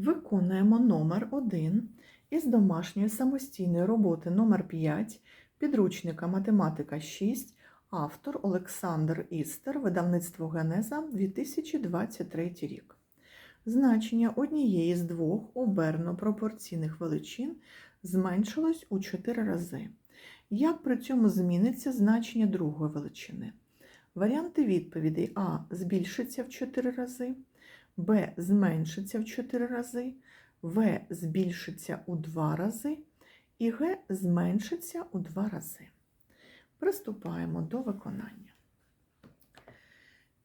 Виконуємо номер 1 із домашньої самостійної роботи номер 5 підручника математика 6, автор Олександр Істер, видавництво Генеза 2023 рік. Значення однієї з двох оберно пропорційних величин зменшилось у 4 рази. Як при цьому зміниться значення другої величини? Варіанти відповідей А збільшиться в 4 рази. Б зменшиться в 4 рази, В збільшиться у 2 рази і Г зменшиться у 2 рази. Приступаємо до виконання.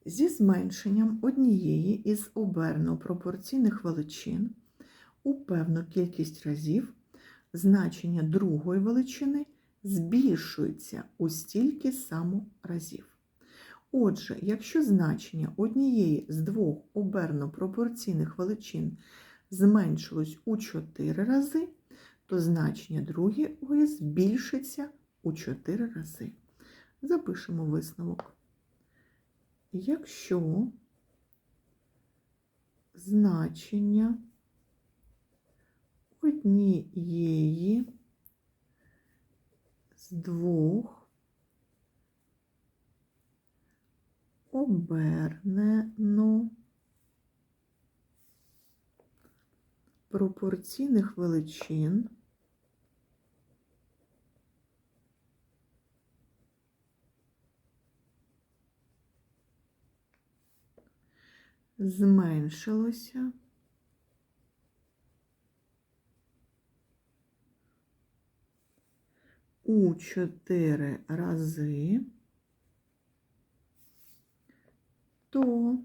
Зі зменшенням однієї із оберно пропорційних величин у певну кількість разів значення другої величини збільшується у стільки само разів. Отже, якщо значення однієї з двох оберно пропорційних величин зменшилось у 4 рази, то значення другої збільшиться у 4 рази. Запишемо висновок. Якщо значення однієї з двох обернено. Пропорційних величин. Зменшилося. У 4 рази, то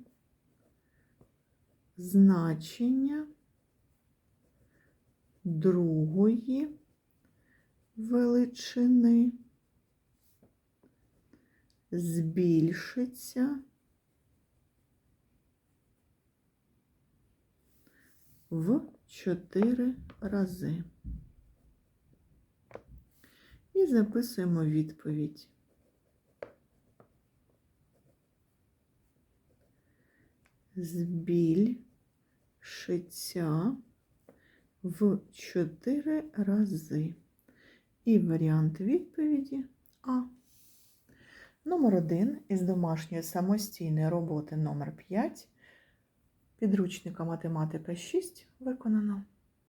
значення другої величини збільшиться в 4 рази. І записуємо відповідь. Збільшиться в 4 рази. І варіант відповіді А. Номер 1 із домашньої самостійної роботи номер 5 підручника математика 6 виконано.